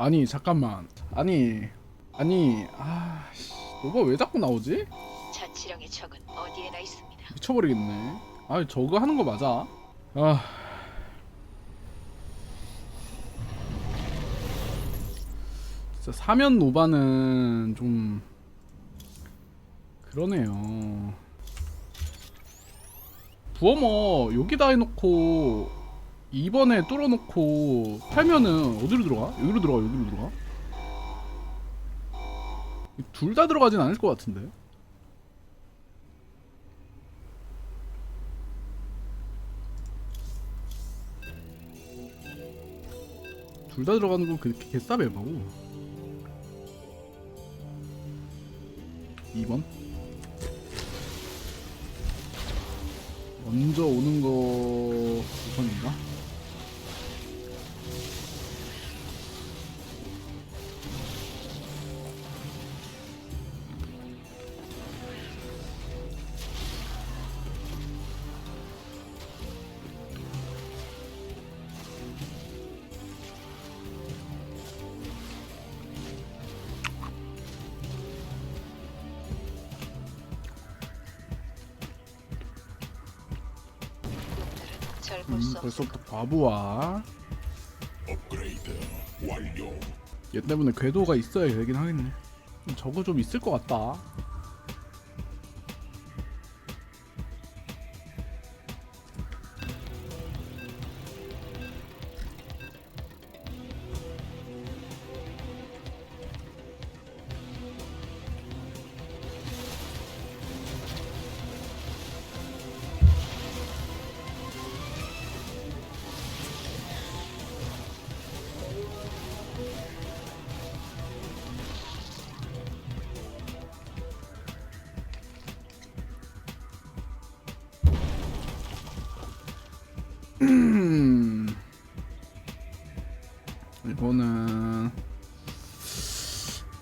아니 잠깐만. 아니 아니 아씨 노바 왜 자꾸 나오지? 자치령의 적은 어디에나 있습니다. 미쳐버리겠네. 아 저거 하는 거 맞아? 아. 진짜 사면 노바는 좀 그러네요. 부어머 여기다 해놓고 2번에 뚫어놓고 팔면은 어디로 들어가? 여기로 들어가 여기로 들어가? 둘 다 들어가진 않을 것 같은데 둘 다 들어가는 건 그렇게 개싸매고 2번 먼저 오는 거 우선인가? 벌써부터 과부하 업그레이드 완료. 얘 때문에 궤도가 있어야 되긴 하겠네 저거 좀 있을 것 같다 이거는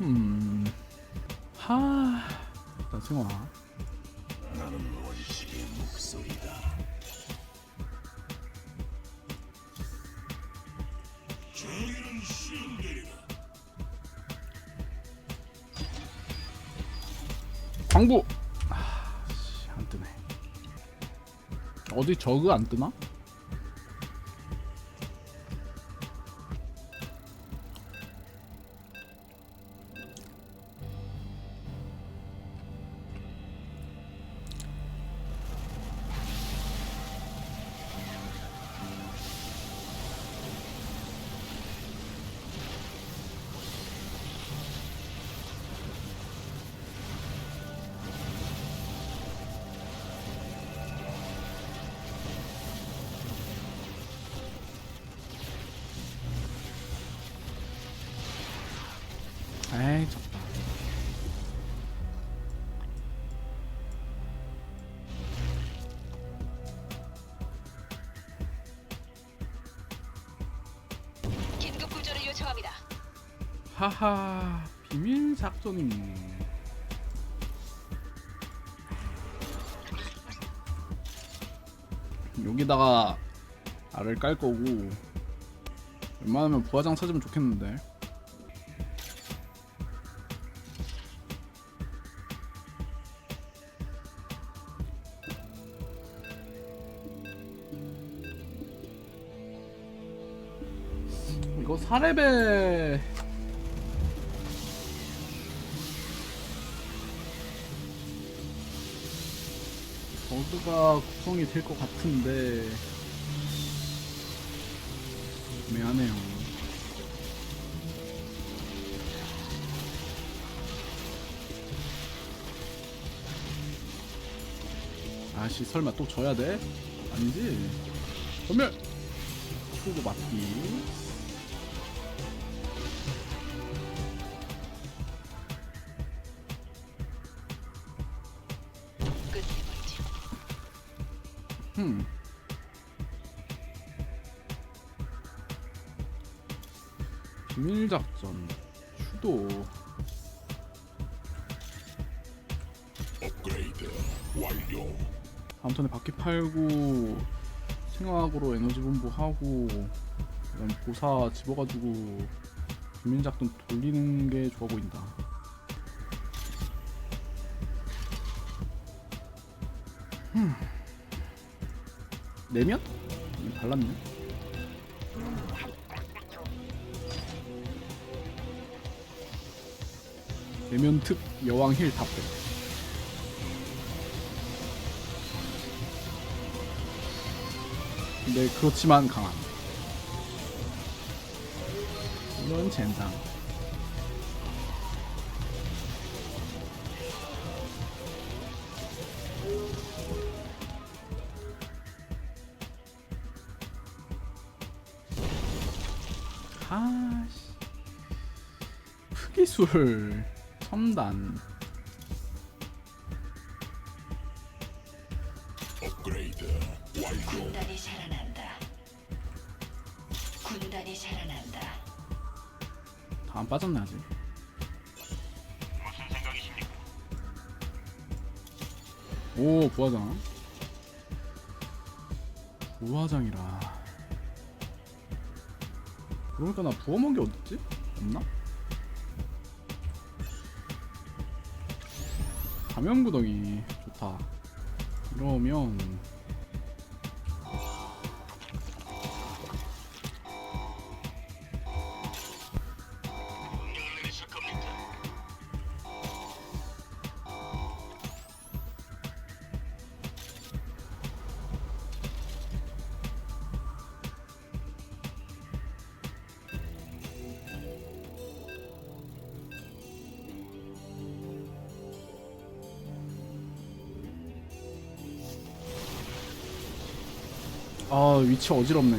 음. 하. 일단 생화. 나는 원식의 목소리다. 정의는 실현되리라. 광부. 아, 씨, 안 뜨네. 어디 저그 안 뜨나? 에이, 졌다. 긴급 구조를 요청합니다. 하하, 비밀 작전이. 여기다가 알을 깔 거고 웬만하면 부화장 찾으면 좋겠는데 이거 사레벨 버그가 구성이 될 것 같은데. 애매하네요. 아씨 설마 또 져야 돼? 아니지? 전멸 후보 맞기 다음 턴에 바퀴 팔고 생화학으로 에너지 분부 하고 그다음 보사 집어가지고 주민작전 돌리는 게 좋아 보인다. 흠. 내면? 음, 발랐네. 내면 특 여왕 힐 답변. 근데 그렇지만 강한. 이런 젠장. 아씨. 흑이술 첨단. 안 빠졌네 아직. 무슨 생각이십니까? 오 부화장. 부화장이라. 그러니까 나 부어 먹은 게 어딨지? 없나? 감염 구덩이 좋다. 이러면 아 위치 어지럽네.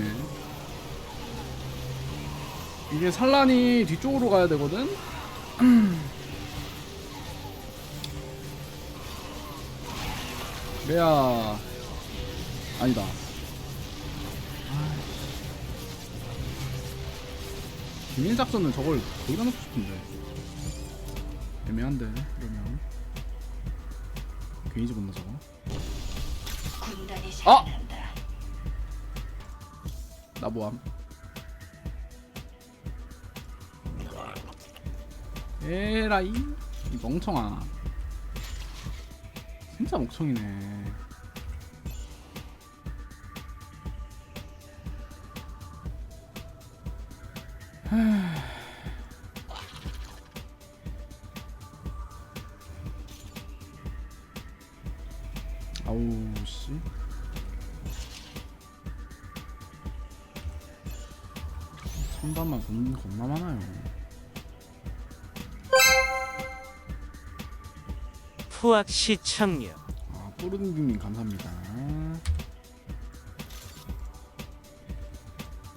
이게 산란이 뒤쪽으로 가야 되거든. 그래야 아니다. 비밀 작전은 저걸 거기다 놓고 싶은데 애매한데 그러면 괜히 집었나 저거? 아! 나 뭐함? 에라이? 이 멍청아. 진짜 멍청이네 후학 시청력 아 뿌르딩님 감사합니다.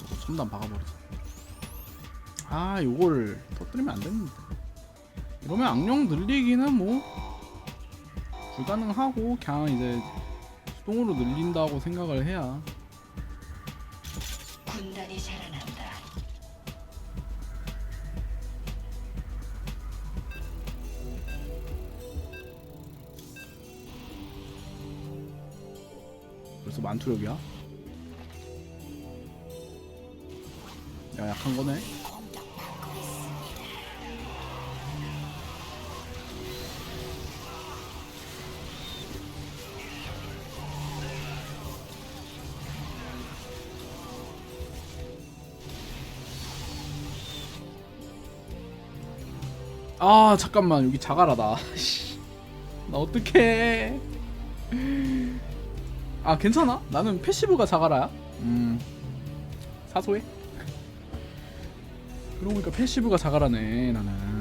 이거 첨단 박아버리자. 아 요걸 터뜨리면 안 되는데 이러면 악령 늘리기는 뭐 불가능하고 그냥 이제 수동으로 늘린다고 생각을 해야 만투력이야? 야 약한 거네 아 잠깐만 여기 자갈하다 씨. 나 어떡해 아 괜찮아? 나는 패시브가 자가라야. 음 사소해. 그러고 보니까 패시브가 자가라네 나는.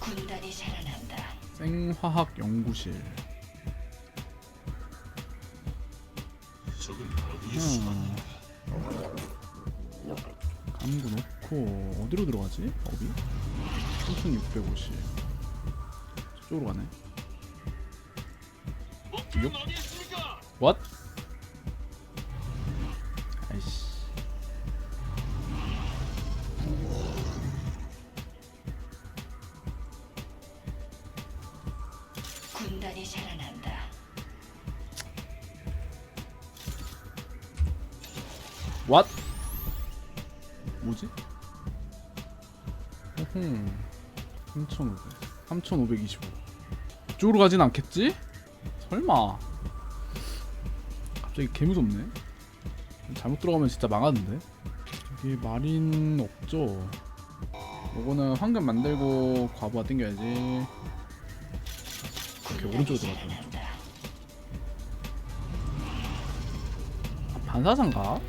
군단이 살아난다. 생화학 연구실. 적은 어디 있어? 음. 감구 놓고 어디로 들어가지? 어디? 3650. 저쪽으로 가네. 목표는 어디 있습니까? What? 3,500 3,525 이쪽으로 가진 않겠지? 설마 갑자기 개 무섭네 잘못 들어가면 진짜 망하는데 여기 마린 없죠? 요거는 황금 만들고 과부하 땡겨야지 오케이 오른쪽으로 들어갔다 반사장가?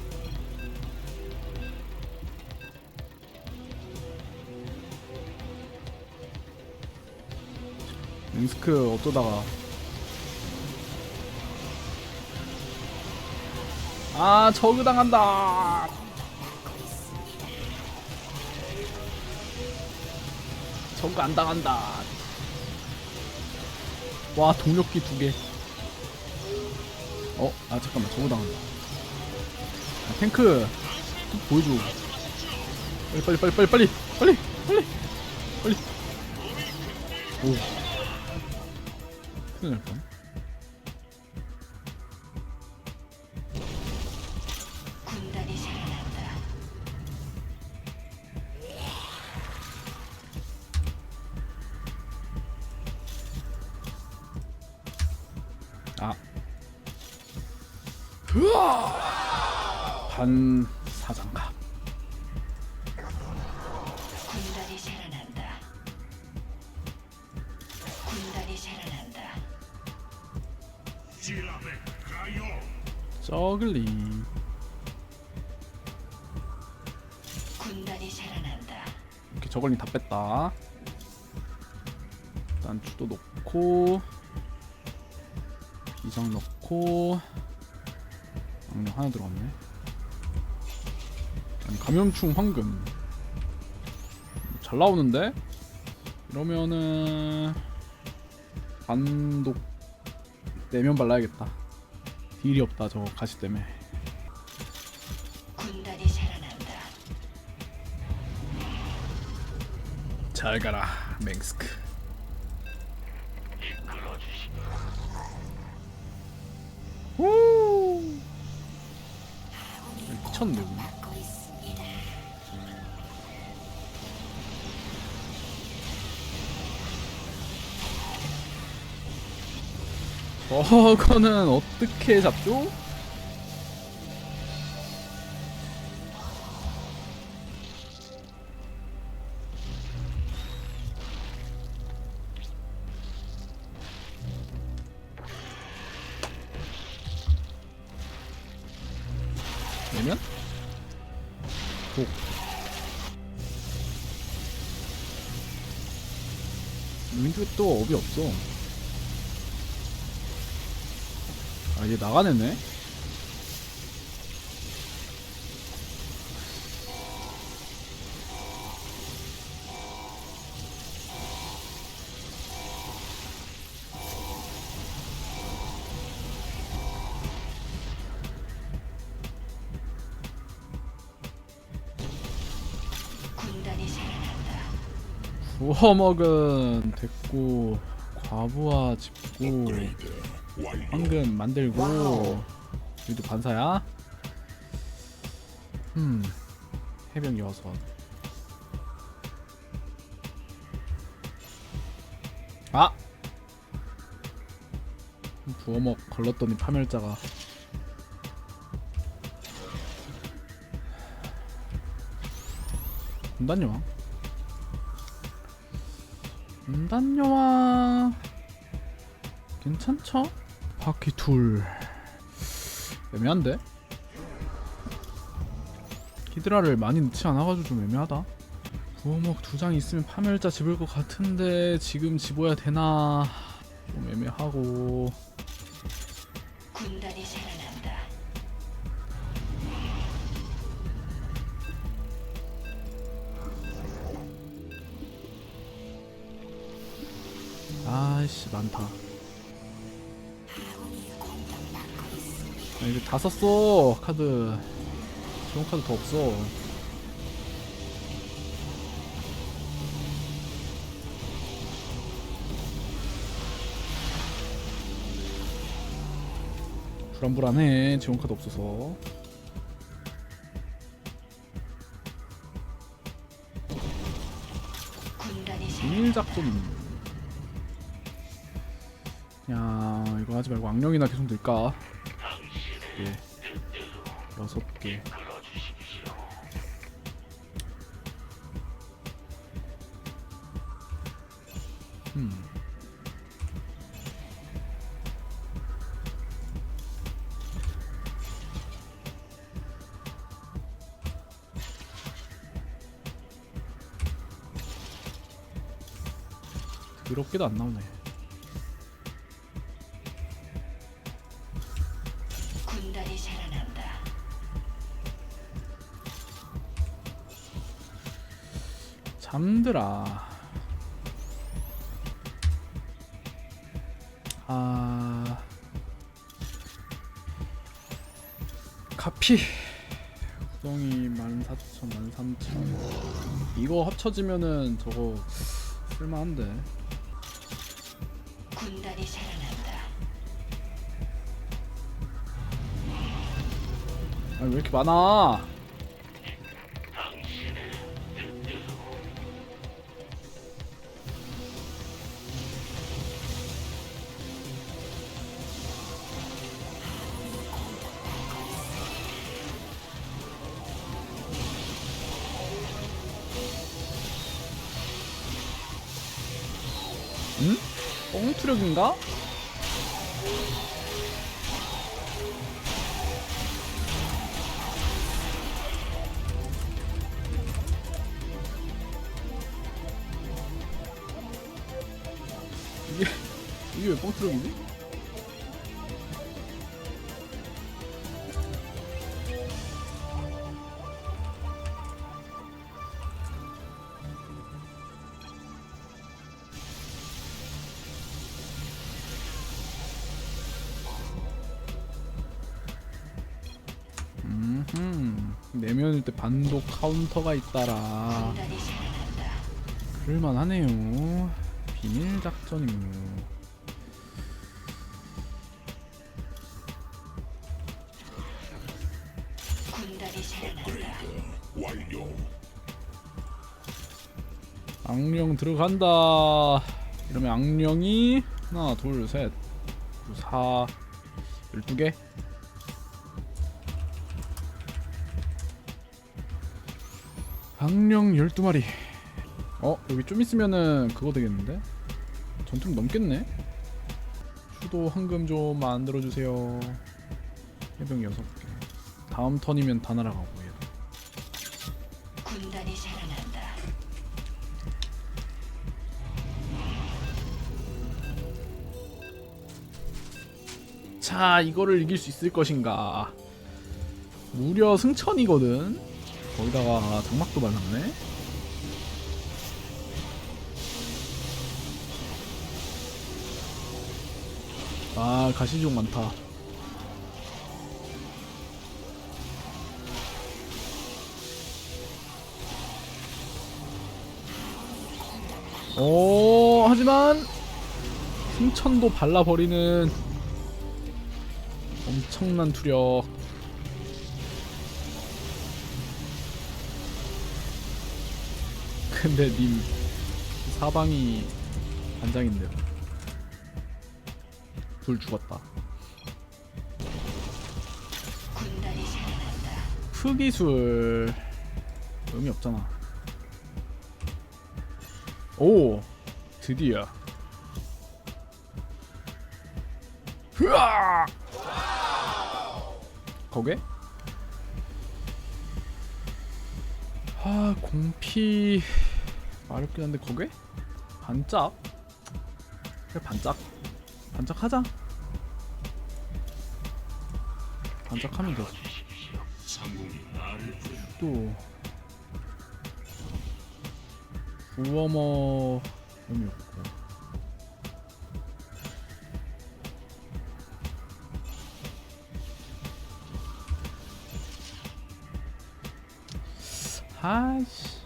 윙스크 어쩌다가. 아 저그 당한다. 저그 안 당한다. 와 동력기 두개. 어? 아 잠깐만 저그 당한다. 아, 탱크. 보여줘. 빨리 빨리 빨리 빨리 빨리 빨리 빨리. 오. Hmm. 넣고 비장 넣고 악령 하나 들어갔네. 아니 감염충 황금. 잘 나오는데? 이러면은 반독 내면 발라야겠다. 딜이 없다 저거 가시 때문에. 군단이 살아난다. 잘 가라 맹스크 저거는 어떻게 잡죠? 내면? 독 윈드 또 업이 없어 아얘 나가네네 군단이 살아난다. 부어먹은 됐고 과부하 짚고. 완료. 황금 만들고. 여기도 반사야. 음 해병 여섯. 아! 부어먹 걸렀더니 파멸자가. 군단여왕. 군단여왕. 괜찮죠? 바퀴 둘. 애매한데? 히드라를 많이 넣지 않아가지고 좀 애매하다. 부어먹 두장 있으면 파멸자 집을 것 같은데 지금 집어야 되나? 좀 애매하고. 군단이 살아난다. 아이씨 많다 아, 이제 다 썼어 카드. 좋은 카드 더 없어. 불안불안해. 지원 카드 없어서. 군단이 비밀 작전 야 이거 하지 말고 악령이나 계속 늘까 예 여섯 개 음. 더럽게도 안 나오네 잠들아. 아. 카피. 구덩이 14,000, 13,000. 이거 합쳐지면은 저거 쓸만한데. 군단이 살아난다. 아니 왜 이렇게 많아? 뻥투력인가? 이게 이게 왜 뻥투력이지? 반독 카운터가 있다라. 그럴만하네요. 비밀 작전이요. 악령 들어간다. 이러면 악령이 하나, 둘, 셋, 두, 사, 열두 개. 악령 열두 마리. 어 여기 좀 있으면은 그거 되겠는데? 전투 넘겠네. 수도 황금 좀 만들어 주세요. 해병 여섯 개. 다음 턴이면 다 날아가고 얘도. 군단이 살아난다. 자 이거를 이길 수 있을 것인가 무려 승천이거든 거기다가 장막도 발랐네 아 가시종 많다 오 하지만 승천도 발라버리는 엄청난 투력. 근데 님 사방이 반장인데요. 둘 죽었다. 흑이술 의미 없잖아. 오 드디어. 흐아! 거게? 아 공피 어렵긴 한데 거게? 반짝? 그래 반짝 반짝하자 반짝하면 부르. 또 우어머 의미 없고 아이씨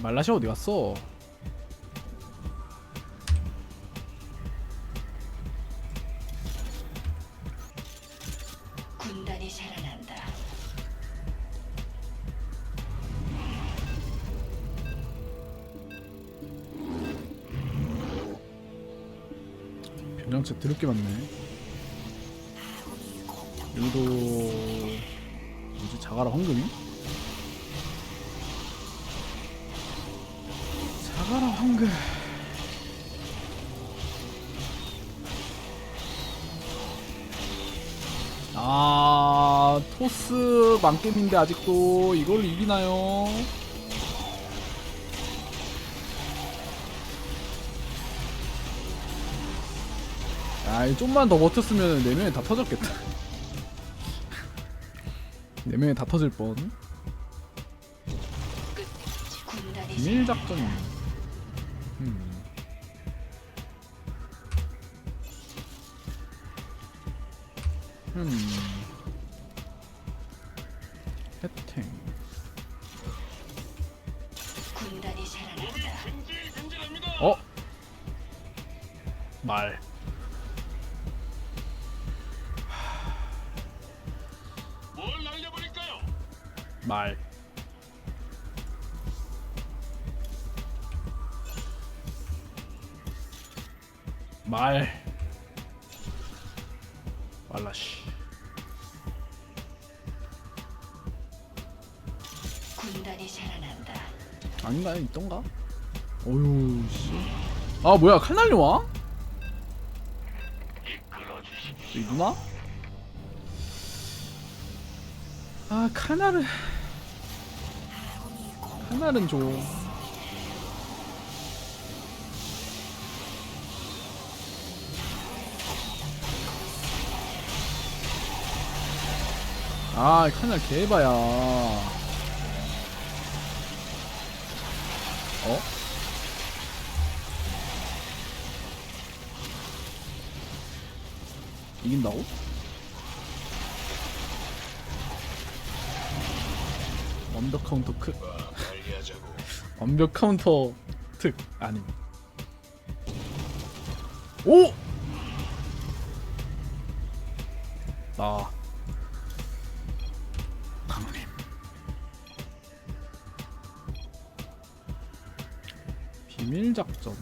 말라시아 어디 갔어? 군단이 살아난다. 변형체 드럽게 많네. 토스 만겜인데 아직도 이걸 이기나요? 아이 좀만 더 버텼으면 네 명이 다 터졌겠다. 네 명이 다 터질 뻔. 끝내주지. 군단이 비밀 살아난다. 작전이. 음. 음. 말. 말라씨. 군단이 살아난다. 아닌가요? 있던가? 어휴 씨. 아 뭐야 칼 날려와? 이 누나? 아 카나를 카나는 좀 아, 카날 개바야. 어? 이긴다고? 완벽 카운터 크 완벽 카운터 특 아님 오! 나강 비밀 작전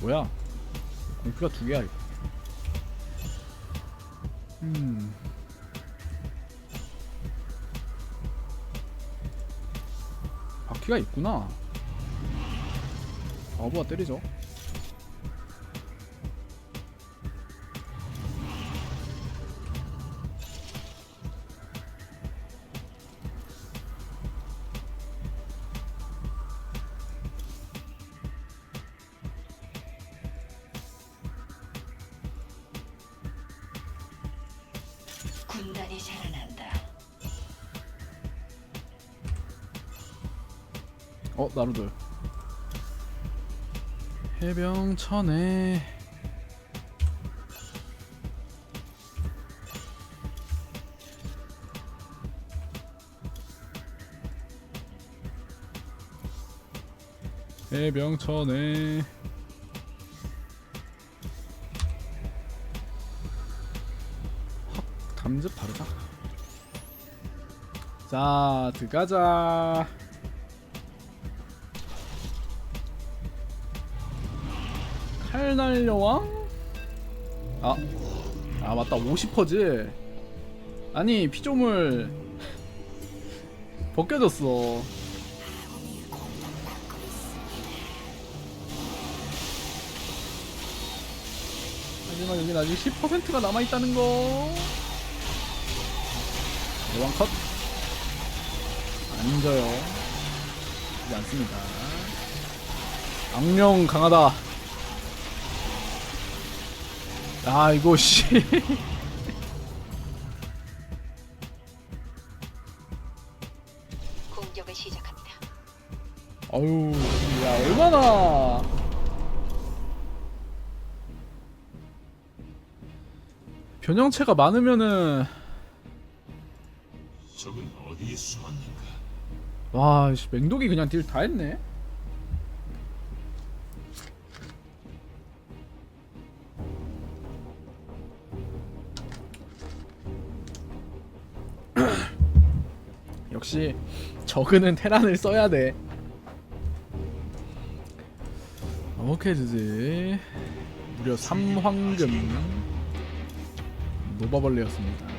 뭐야? 공피가 두 개야 이거. 음. 바퀴가 있구나. 바보가 때리죠. 나루들. 해병천에. 해병천에. 확 담즙 바르자 자 들어가자 칼 날려왕? 아, 아 맞다. 50퍼지. 아니 피조물. 벗겨졌어. 하지만 여긴 아직 10%가 남아있다는 거. 여왕 컷. 안져요. 하지 않습니다. 악령 강하다 아 이거 씨 공격을 시작합니다. 아유 야 얼마나 변형체가 많으면은 적은 어디에 숨었는가? 와 씨, 맹독이 그냥 딜 다 했네. 역시 저그는 테란을 써야 돼. 오케이 드지 무려 3황금 노바벌레였습니다.